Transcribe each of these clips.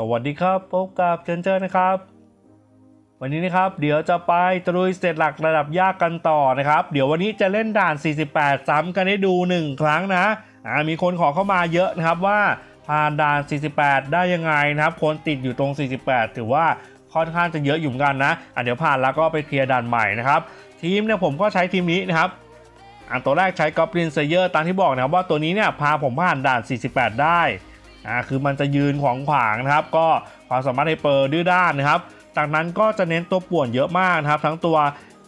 สวัสดีครับพบกับเจนเจอร์นะครับ วันนี้นะครับ เดี๋ยวจะไปตรุยสเตจหลักระดับยากกันต่อนะครับ เดี๋ยววันนี้จะเล่นด่าน 48 ซ้ำกันให้ดู 1 ครั้งนะอ่ามีคนขอเข้ามาเยอะนะครับว่าผ่านด่าน 48 ได้ยังไงนะครับ คนติดอยู่ตรง 48 ถือว่าค่อนข้างจะเยอะอยู่เหมือนกันนะอะเดี๋ยวผ่านแล้วก็ไปเคลียร์ด่านใหม่นะครับ ทีมเนี่ยผมก็ใช้ทีมนี้นะครับอันตัวแรกใช้กอบลินเซเยอร์ตามที่บอกนะครับว่าตัวนี้เนี่ยพาผมผ่านด่าน 48 ได้ อ่าคือมันจะยืนขวางขวางนะครับ ก็ความสามารถไฮเปอร์ดื้อด้านนะครับ จากนั้นก็จะเน้นตัวป่วนเยอะมากนะครับ ทั้งตัว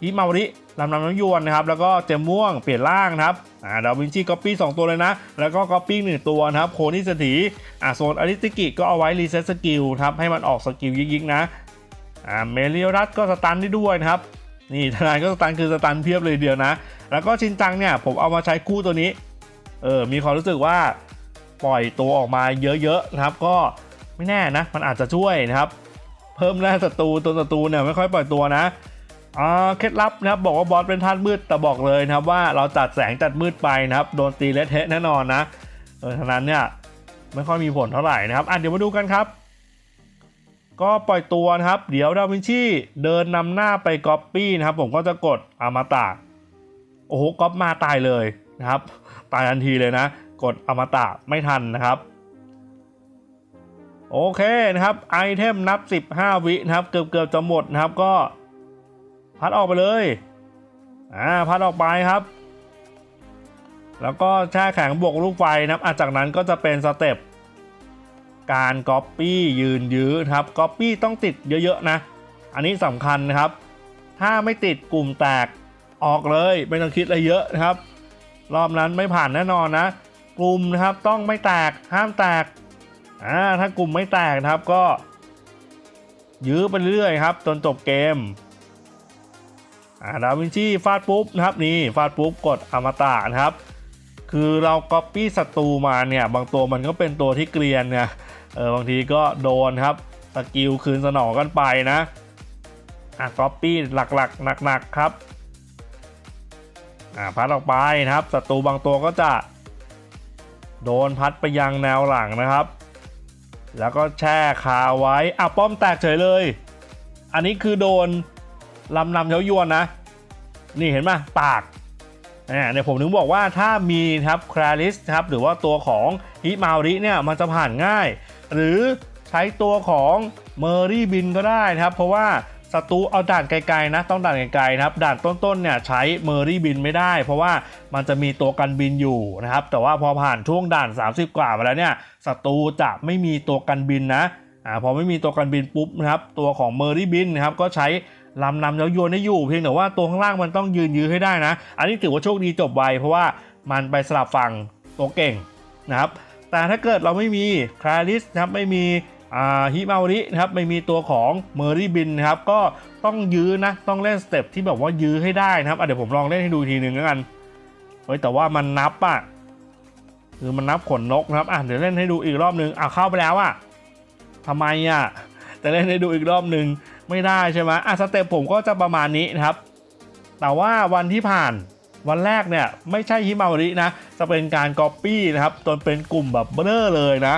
อิมาวริลำนำน้ำยวนนะครับ แล้วก็เจมม่วงเปลี่ยนร่างนะครับอ่าดาวินชีก๊อปปี้2ตัวเลยนะ แล้วก็ก๊อปปี้หนึ่งตัวนะครับ โคนิสถีอ่าโซนอาริสติกิก็เอาไว้รีเซ็ตสกิลครับให้มันออกสกิลยิกๆนะอ่าเมเลียรัสก็สตันได้ด้วยนะครับนี่ทนายก็สตันคือสตันเพียบเลยเดียวนะ แล้วก็ชินจังเนี่ยผมเอามาใช้คู่ตัวนี้ เออ มีความรู้สึกว่า ปล่อยตัวออกมาเยอะๆนะครับ ก็ไม่แน่นะ มันอาจจะช่วยนะครับ เพิ่มแร่ศัตรูตัวศัตรูเนี่ยไม่ค่อยปล่อยตัวนะเคล็ดลับนะครับบอกว่าบอสเป็นธาตุมืดแต่บอกเลยนะครับว่าเราจัดแสงจัดมืดไปนะครับโดนตีเละเทะแน่นอนนะเออฉะนั้นเนี่ยไม่ค่อยมีผลเท่าไหร่นะครับอะเดี๋ยวมาดูกันครับ ก็ปล่อยตัวนะครับ เดี๋ยวดาวินชีเดินนำหน้าไปก๊อปปี้นะครับ ผมก็จะกดอมาตะโอ้โหก๊อปมาตายเลยนะครับ ตายทันทีเลยนะ กดอมตะไม่ทันนะครับ โอเคนะครับไอเทมนับ 15 วินะครับ เกือบเกือบจะหมดนะครับก็พัดออกไปเลยอ่าพัดออกไปครับ แล้วก็แช่แข็งบวกลูกไฟนะครับจากนั้นก็จะเป็นสเต็ปการก๊อปปี้ยืนยื้อนครับก๊อปปี้ต้องติดเยอะๆนะ อันนี้สำคัญนะครับ ถ้าไม่ติดกลุ่มแตกออกเลย ไม่ต้องคิดอะไรเยอะนะครับ รอบนั้นไม่ผ่านแน่นอนนะ กลุ่มนะครับต้องไม่แตกห้ามแตกอ่าถ้ากลุ่มไม่แตกนะครับก็ ยื้อไปเรื่อยครับจนจบเกมอ่าดาวินชีฟาดปุ๊บนะครับนี่ฟาดปุ๊บกดอมตะนะครับ คือเราก๊อปปี้ศัตรูมาเนี่ยบางตัวมันก็เป็นตัวที่เกรียนเนี่ยเออบางทีก็โดนครับสกิลคืนสนองกันไปนะอะก๊อปปี้หลักๆหนักๆครับอ่าพัดออกไปนะครับศัตรูบางตัวก็จะ โดนพัดไปยังแนวหลังนะครับ แล้วก็แช่คาไว้อะป้อมแตกเฉยเลย อันนี้คือโดนลำนำเย้ายวนนะ นี่เห็นไหมปากเนี่ยผมถึงบอกว่าถ้ามีครับคราลิสครับหรือว่าตัวของฮิมาริเนี่ยมันจะผ่านง่าย หรือใช้ตัวของเมอรี่บินก็ได้นะครับ เพราะว่า ศัตรูเอาด่านไกลๆนะ ต้องด่านไกลๆนะครับ ด่านต้นๆเนี่ยใช้เมอรี่บินไม่ได้ เพราะว่ามันจะมีตัวกันบินอยู่นะครับ แต่ว่าพอผ่านช่วงด่าน 30 กว่ามาแล้วเนี่ยศัตรูจะไม่มีตัวกันบินนะอ่าพอไม่มีตัวกันบินปุ๊บนะครับตัวของเมอรี่บินนะครับก็ใช้ลำนำเย้ายนได้อยู่ เพียงแต่ว่าตัวข้างล่างมันต้องยืนยื้อให้ได้นะ อันนี้ถือว่าโชคดีจบไวเพราะว่ามันไปสลับฝั่งตัวเก่งนะครับแต่ถ้าเกิดเราไม่มีคลาริสนะครับไม่มี ฮิมารินะครับไม่มีตัวของเมอรี่บินนะครับก็ต้องยื้อนะต้องเล่นสเต็ปที่แบบว่ายื้อให้ได้นะครับเดี๋ยวผมลองเล่นให้ดูทีหนึ่งแล้วกันเฮ้ยแต่ว่ามันนับอะคือมันนับขนนกนะครับอะเดี๋ยวเล่นให้ดูอีกรอบหนึ่งอะเข้าไปแล้วอะทำไมอะแต่เล่นให้ดูอีกรอบหนึ่งไม่ได้ใช่ไหมอะสเต็ปผมก็จะประมาณนี้นะครับ แต่ว่าวันที่ผ่านวันแรกเนี่ยไม่ใช่ฮิมารินะจะเป็นการก๊อปปี้นะครับจนเป็นกลุ่มแบบเบลอเลยนะ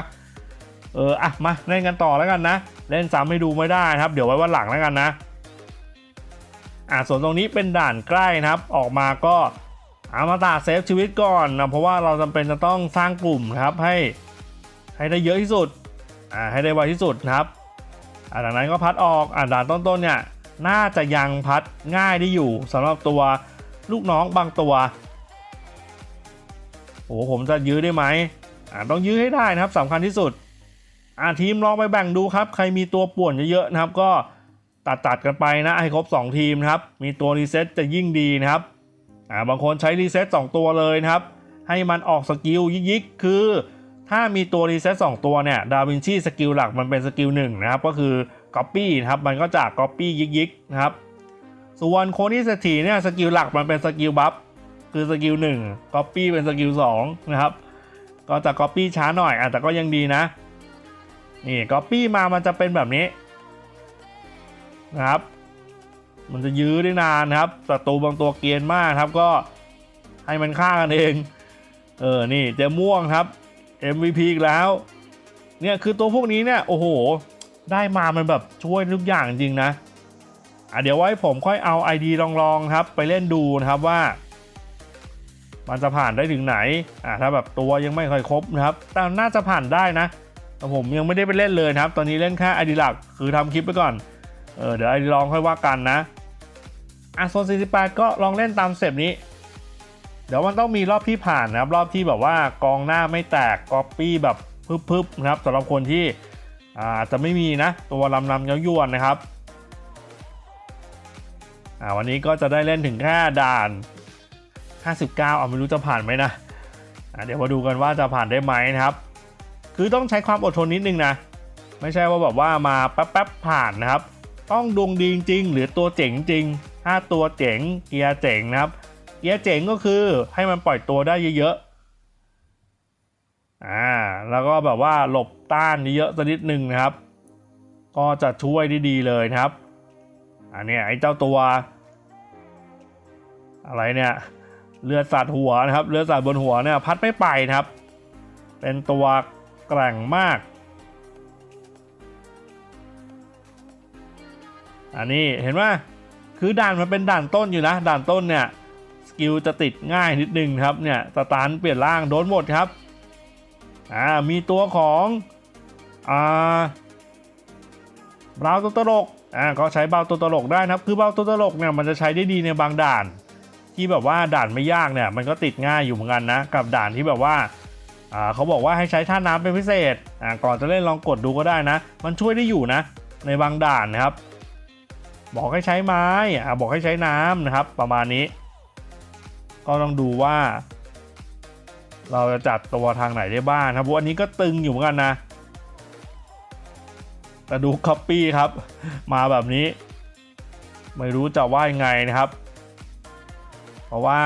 เอออะมาเล่นกันต่อแล้วกันนะ เล่นซ้ำให้ดูไม่ได้นะครับ เดี๋ยวไว้วันหลังแล้วกันนะอะส่วนตรงนี้เป็นด่านใกล้นะครับ ออกมาก็เอามาตาเซฟชีวิตก่อนนะเพราะว่าเราจำเป็นจะต้องสร้างกลุ่มนะครับให้ให้ได้เยอะที่สุดอ่าให้ได้ไวที่สุดนะครับอ่าจากนั้นก็พัดออกอ่าด่านต้นๆเนี่ยน่าจะยังพัดง่ายได้อยู่สำหรับตัวลูกน้องบางตัวโอ้โหผมจะยื้อได้ไหมอ่าต้องยื้อให้ได้นะครับสำคัญที่สุด อ่าทีมลองไปแบ่งดูครับ ใครมีตัวป่วนเยอะๆนะครับ ก็ตัดตัดๆกันไปนะให้ครบ 2 ทีมนะครับ มีตัวรีเซ็ตจะยิ่งดีนะครับอ่าบางคนใช้รีเซ็ต2ตัวเลยนะครับ ให้มันออกสกิลยิกๆ คือถ้ามีตัวรีเซ็ต2ตัวเนี่ยดาวินชีสกิลหลักมันเป็นสกิลหนึ่งนะครับ ก็คือ Copy นะครับ มันก็จะ Copy ยิกๆ นะครับ ส่วนโคนี่สถีเนี่ยสกิลหลักมันเป็นสกิลบัฟคือสกิล1 Copy เป็นสกิล2นะครับ ก็จะ Copy ช้าหน่อยอะแต่ก็ยังดีนะ นี่ Copy มามันจะเป็นแบบนี้นะครับ มันจะยื้อได้นานนะครับศัตรูบางตัวเกียนมากครับก็ให้มันฆ่ากันเอง เออ นี่เจม่วงครับ MVP อีกแล้ว เนี่ยคือตัวพวกนี้เนี่ยโอ้โห ได้มามันแบบช่วยทุกอย่างจริงนะอะเดี๋ยวไว้ผมค่อยเอา ID ลองๆครับ ไปเล่นดูนะครับว่า มันจะผ่านได้ถึงไหนอะถ้าแบบตัวยังไม่ค่อยครบนะครับ แต่น่าจะผ่านได้นะ แต่ผมยังไม่ได้ไปเล่นเลยนะครับ ตอนนี้เล่นแค่ ID หลักคือทำคลิปไปก่อนเออเดี๋ยว ID ลองค่อยว่ากันนะอะโซน48 ก็ลองเล่นตามเต็ปนี้ เดี๋ยวมันต้องมีรอบที่ผ่านนะครับ รอบที่แบบว่ากองหน้าไม่แตกก๊อปปี้แบบพึบๆนะครับสำหรับคนที่อาจจะไม่มีนะ ตัวลำนำเย้ายวนนะครับอ่าวันนี้ก็จะได้เล่นถึงแค่ด่าน 59 เอาไม่รู้จะผ่านไหมนะอ่าเดี๋ยวมาดูกันว่าจะผ่านได้ไหมนะครับ คือต้องใช้ความอดทนนิดนึงนะ ไม่ใช่ว่าแบบว่ามาแป๊บๆผ่านนะครับ ต้องดวงดีจริงหรือตัวเจ๋งจริง ถ้าตัวเจ๋งเกียร์เจ๋งนะครับ เกียร์เจ๋งก็คือให้มันปล่อยตัวได้เยอะๆ อ่า แล้วก็แบบว่าหลบต้านเยอะสักนิดนึงนะครับ ก็จะช่วยได้ดีเลยนะครับ อันนี้ไอ้เจ้าตัว อะไรเนี่ยเลือดสาดหัวนะครับ เลือดสาดบนหัวเนี่ยพัดไม่ไปนะครับ เป็นตัว แกร่งมาก อันนี้เห็นว่าคือด่านมันเป็นด่านต้นอยู่นะ ด่านต้นเนี่ยสกิลจะติดง่ายนิดนึงครับเนี่ยสตาร์เปลี่ยนร่างโดนหมดครับอ่ามีตัวของอ่าบราวตัวตลกอ่าก็ใช้เบาตัวตลกได้นะครับ คือเบาตัวตลกเนี่ยมันจะใช้ได้ดีในบางด่าน ที่แบบว่าด่านไม่ยากเนี่ยมันก็ติดง่ายอยู่เหมือนกันนะ กับด่านที่แบบว่า เขาบอกว่าให้ใช้ท่าน้ำเป็นพิเศษอ่าก่อนจะเล่นลองกดดูก็ได้นะ มันช่วยได้อยู่นะ ในบางด่านนะครับ บอกให้ใช้ไม้อ่าบอกให้ใช้น้ำนะครับ ประมาณนี้ ก็ต้องดูว่า เราจะจัดตัวทางไหนได้บ้างครับเพราะอันนี้ก็ตึงอยู่เหมือนกันนะแต่ดูคัปปี้ครับ มาแบบนี้ ไม่รู้จะว่ายังไงนะครับ เพราะว่า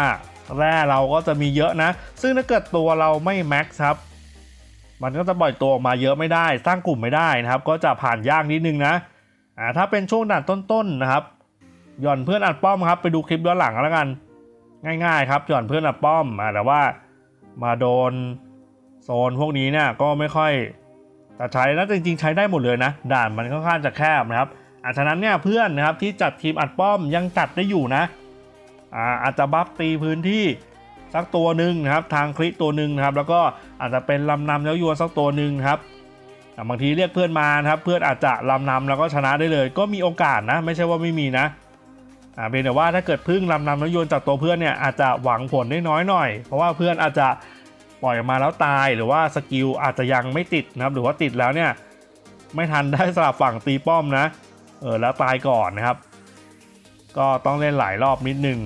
แร่เราก็จะมีเยอะนะ ซึ่งถ้าเกิดตัวเราไม่แม็กซ์ครับมันก็จะปล่อยตัวออกมาเยอะไม่ได้ สร้างกลุ่มไม่ได้นะครับ ก็จะผ่านยากนิดนึงนะอ่าถ้าเป็นช่วงด่านต้นๆนะครับหย่อนเพื่อนอัดป้อมครับไปดูคลิปย้อนหลังแล้วกัน ง่าย ๆ ครับหย่อนเพื่อนอัดป้อมอ่าแต่ว่ามาโดนโซนพวกนี้เนี่ยก็ไม่ค่อยแต่ใช้นะจริงๆใช้ได้หมดเลยนะ ด่านมันค่อนข้างจะแคบนะครับอาฉะนั้นเนี่ยเพื่อนนะครับที่จัดทีมอัดป้อมยังจัดได้อยู่นะ อ่าอาจจะบัฟตีพื้นที่สักตัวหนึ่งนะครับ ทางคลิกตัวหนึ่งนะครับ แล้วก็อาจจะเป็นลำนำแล้วยวนสักตัวหนึ่งครับบางทีเรียกเพื่อนมานะครับ เพื่อนอาจจะลำนำแล้วก็ชนะได้เลย ก็มีโอกาสนะ ไม่ใช่ว่าไม่มีนะอ่าเพียงแต่ว่าถ้าเกิดพึ่งลำนำแล้วโยนจากตัวเพื่อนเนี่ยอาจจะหวังผลได้น้อยหน่อย เพราะว่าเพื่อนอาจจะปล่อยมาแล้วตายหรือว่าสกิลอาจจะยังไม่ติดนะครับ หรือว่าติดแล้วเนี่ยไม่ทันได้สลับฝั่งตีป้อมนะเออแล้วตายก่อนนะครับ ก็ต้องเล่นหลายรอบนิดนึง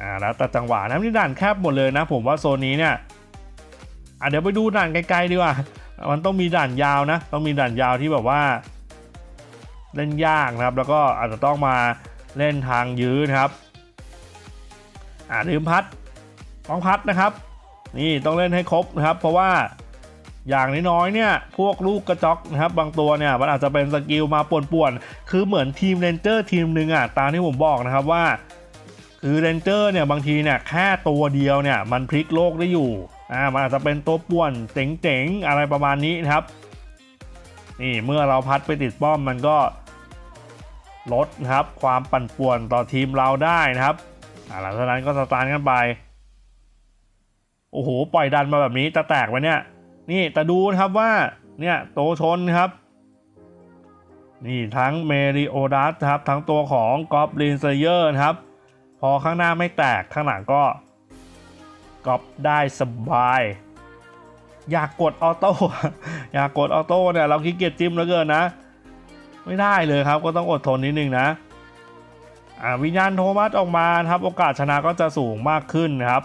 อ่าแล้วแต่จังหวะนะนี่ด่านแคบหมดเลยนะ ผมว่าโซนนี้เนี่ยอะเดี๋ยวไปดูด่านไกลๆดีกว่า มันต้องมีด่านยาวนะ ต้องมีด่านยาวที่แบบว่า เล่นยากนะครับ แล้วก็อาจจะต้องมาเล่นทางยื้อนะครับอ่าลืมพัดต้องพัดนะครับ นี่ต้องเล่นให้ครบนะครับ เพราะว่า อย่างน้อยๆเนี่ยพวกลูกกระจอกนะครับบางตัวเนี่ยมันอาจจะเป็นสกิลมาป่วนๆคือเหมือนทีมเรนเจอร์ทีมหนึ่งอะตามที่ผมบอกนะครับว่า คือเรนเจอร์เนี่ยบางทีเนี่ยแค่ตัวเดียวเนี่ยมันพลิกโลกได้อยู่อ่ามันอาจจะเป็นตัวป่วนเจ๋งๆอะไรประมาณนี้นะครับนี่เมื่อเราพัดไปติดป้อมมันก็ลดนะครับความปั่นป่วนต่อทีมเราได้นะครับหลังจากนั้นก็สตาร์ทกันไป โอ้โห ปล่อยดันมาแบบนี้จะแตกไหมเนี่ย นี่แต่ดูนะครับว่าเนี่ยโตชนครับนี่ทั้งเมริโอดัสครับทั้งตัวของกอบลินเซเยอร์นะครับ พอข้างหน้าไม่แตกข้างหลังก็กอบได้สบาย อยากกดออโต้อยากกดออโต้เนี่ยเราขี้เกียจจิ้มแล้วเกินนะ ไม่ได้เลยครับก็ต้องอดทนนิดนึงนะอ่าวิญญาณโทมัสออกมาครับโอกาสชนะก็จะสูงมากขึ้นนะครับ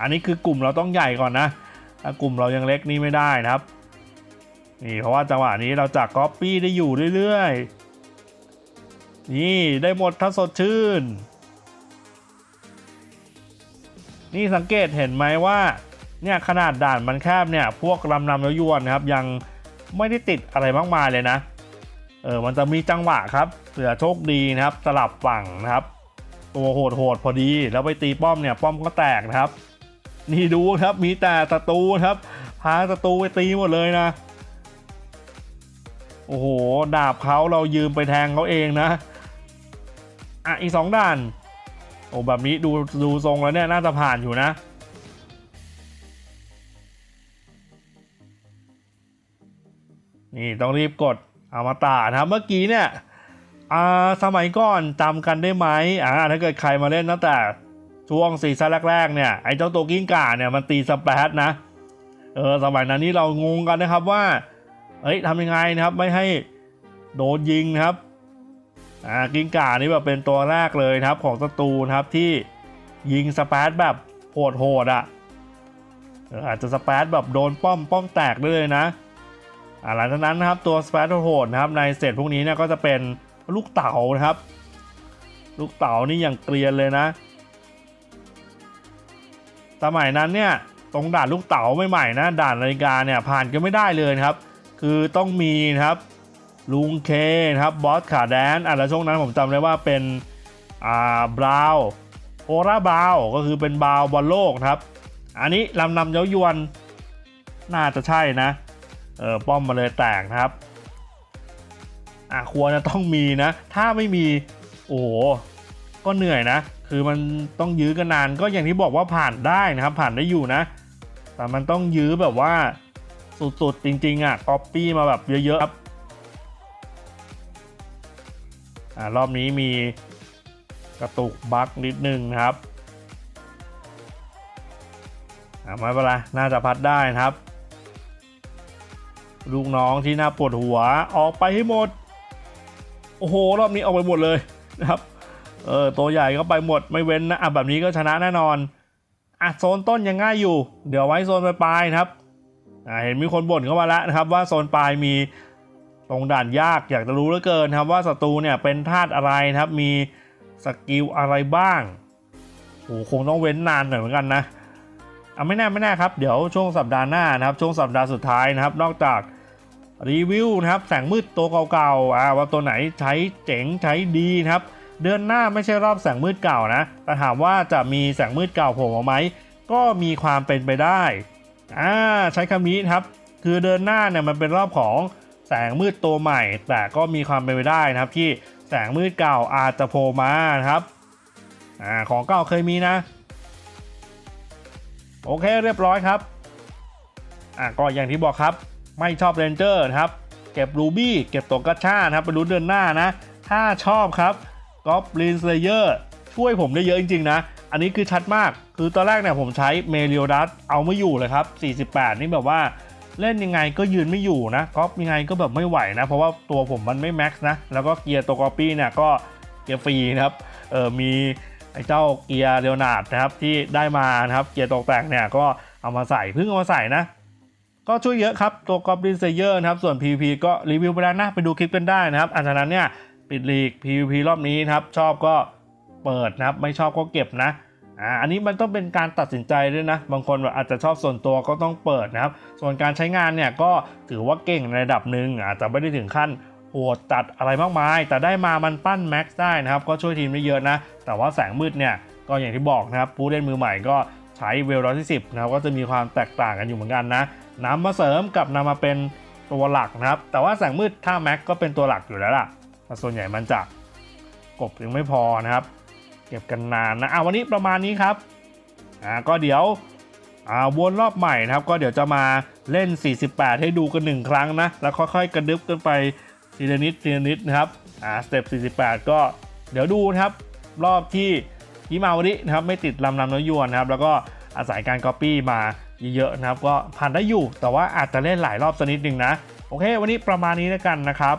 อันนี้คือกลุ่มเราต้องใหญ่ก่อนนะ ถ้ากลุ่มเรายังเล็กนี่ไม่ได้นะครับ นี่เพราะว่าจังหวะนี้เราจากก๊อปปี้ได้อยู่เรื่อยๆ นี่ได้หมดถ้าสดชื่น นี่สังเกตเห็นไหมว่าเนี่ยขนาดด่านมันแคบเนี่ยพวกลำนำแล้วยวนนะครับ ยังไม่ได้ติดอะไรมากมายเลยนะ เออมันจะมีจังหวะครับเผื่อโชคดีนะครับสลับฝั่งนะครับ ตัวโหดโหดๆพอดีแล้วไปตีป้อมเนี่ยป้อมก็แตกนะครับ นี่ดูครับมีแต่ศัตรูครับ พาศัตรูไปตีหมดเลยนะ โอ้โห ดาบเขาเรายืมไปแทงเขาเองนะ อะ อีกสองด่าน โอ้แบบนี้ดูดูทรงแล้วเนี่ย น่าจะผ่านอยู่นะนี่ต้องรีบกดเอามาตานะครับเมื่อกี้เนี่ยอ่าสมัยก่อนจำกันได้ไหมอ่าถ้าเกิดใครมาเล่นตั้งแต่ ช่วงซีซั่นแรกๆเนี่ยไอ้เจ้าตัวกิ้งก่าเนี่ยมันตีสเปซนะเออสมัยนั้นนี่เรางงกันนะครับว่าเอ้ยทำยังไงนะครับไม่ให้โดนยิงนะครับอ่ากิ้งก่านี่แบบเป็นตัวแรกเลยนะครับของศัตรูนะครับที่ยิงสเปซแบบโหดๆอะเอออาจจะสเปซแบบโดนป้อมป้อมแตกได้เลยนะหลังจากนั้นนะครับตัวสเปซโหดนะครับในเซตพวกนี้เนี่ยก็จะเป็นลูกเต๋านะครับ ลูกเต๋านี่อย่างเกรียนเลยนะ สมัยนั้นเนี่ยตรงด่านลูกเต๋าใหม่ๆนะด่านนาฬิกาเนี่ยผ่านก็ไม่ได้เลยครับ คือต้องมีนะครับลุงเคนะครับบอสขาแดนอะแล้วช่วงนั้นผมจำได้ว่าเป็นอ่าบราวโอราบราวก็คือเป็นบราวบอลโลกครับ อันนี้ลำนำเย้ายวนน่าจะใช่นะเออป้อมมาเลยแตกนะครับอะควรจะต้องมีนะ ถ้าไม่มีโอ้โหก็เหนื่อยนะ คือมันต้องยื้อกันนานก็อย่างที่บอกว่าผ่านได้นะครับ ผ่านได้อยู่นะ แต่มันต้องยื้อแบบว่าสุดๆจริงๆอะก๊อปปี้มาแบบเยอะๆครับอ่ารอบนี้มีกระตุกบั๊กนิดนึงนะครับอ่าไม่เป็นไรน่าจะพัดได้นะครับ ลูกน้องที่น่าปวดหัวออกไปให้หมด โอ้โห รอบนี้ออกไปหมดเลยนะครับ เออตัวใหญ่ก็ไปหมดไม่เว้นนะอะแบบนี้ก็ชนะแน่นอนอะโซนต้นยังง่ายอยู่ เดี๋ยวไว้โซนปลายนะครับอ่าเห็นมีคนบ่นเข้ามาแล้วนะครับ ว่าโซนปลายมีตรงด่านยากอยากจะรู้เหลือเกินครับว่าศัตรูเนี่ยเป็นธาตุอะไรนะครับ มีสกิลอะไรบ้างโอ้คงต้องเว้นนานหน่อยเหมือนกันนะอะไม่แน่ไม่แน่ครับเดี๋ยวช่วงสัปดาห์หน้านะครับ ช่วงสัปดาห์สุดท้ายนะครับ นอกจากรีวิวนะครับแสงมืดตัวเก่าๆอ่าว่าตัวไหนใช้เจ๋งใช้ดีนะครับ เดือนหน้าไม่ใช่รอบแสงมืดเก่านะ แต่ถามว่าจะมีแสงมืดเก่าโผล่มาไหม ก็มีความเป็นไปได้อ่าใช้คำนี้ครับ คือเดือนหน้าเนี่ยมันเป็นรอบของแสงมืดตัวใหม่ แต่ก็มีความเป็นไปได้นะครับที่แสงมืดเก่าอาจจะโผล่มานะครับอ่าของเก่าเคยมีนะ โอเคเรียบร้อยครับอ่าก็อย่างที่บอกครับ ไม่ชอบเรนเจอร์นะครับ เก็บรูบี้เก็บตัวกัชชานะครับไปรู้เดือนหน้านะ ถ้าชอบครับ ก็บลินสเลเยอร์ช่วยผมได้เยอะจริงๆนะ อันนี้คือชัดมาก คือตอนแรกเนี่ยผมใช้เมเรียดัสเอาไม่อยู่เลยครับ 48 นี่แบบว่าเล่นยังไงก็ยืนไม่อยู่นะก็ยังไงก็แบบไม่ไหวนะ เพราะว่าตัวผมมันไม่แม็กซ์นะ แล้วก็เกียร์ตัวกอปี้เนี่ยก็เกียร์ฟรีนะครับ เออมีไอ้เจ้าเกียร์เรโอนาดนะครับที่ได้มานะครับ เกียร์ตกแต่งเนี่ยก็เอามาใส่เพิ่งเอามาใส่นะก็ช่วยเยอะครับ ตัว Goblin Slayer นะครับ ส่วน PP ก็รีวิวไปแล้วนะ ไปดูคลิปกันได้นะครับอันนั้นเนี่ย ปิดลีก PVP รอบนี้นะครับ ชอบก็เปิดนะครับ ไม่ชอบก็เก็บนะอ่าอันนี้มันต้องเป็นการตัดสินใจด้วยนะ บางคนแบบอาจจะชอบส่วนตัวก็ต้องเปิดนะครับ ส่วนการใช้งานเนี่ยก็ถือว่าเก่งในระดับหนึ่งอาจจะไม่ได้ถึงขั้นโหดจัดอะไรมากมาย แต่ได้มามันปั้นแม็กซ์ได้นะครับ ก็ช่วยทีมได้เยอะนะ แต่ว่าแสงมืดเนี่ยก็อย่างที่บอกนะครับ ผู้เล่นมือใหม่ก็ใช้เวลร้อยที่สิบนะครับก็จะมีความแตกต่างกันอยู่เหมือนกันนะนำมาเสริมกับนำมาเป็นตัวหลักนะครับ แต่ว่าแสงมืดถ้าแม็กก็เป็นตัวหลักอยู่แล้วล่ะ แต่ส่วนใหญ่มันจะกบยังไม่พอนะครับ เก็บกันนานนะอะวันนี้ประมาณนี้ครับอ่าก็เดี๋ยวอ่าวนรอบใหม่นะครับ ก็เดี๋ยวจะมาเล่น 48 ให้ดูกันหนึ่งครั้งนะ แล้วค่อยๆกระดึบกันไปทีละนิดทีละนิดนะครับอ่าสเต็ป48 ก็เดี๋ยวดูนะครับ รอบที่ยิมาวรินะครับ ไม่ติดลำนำน้อยยวนนะครับ แล้วก็อาศัยการก๊อปปี้มาเยอะๆนะครับ ก็ผ่านได้อยู่ แต่ว่าอาจจะเล่นหลายรอบสักนิดหนึ่งนะ โอเค วันนี้ประมาณนี้แล้วกันนะครับ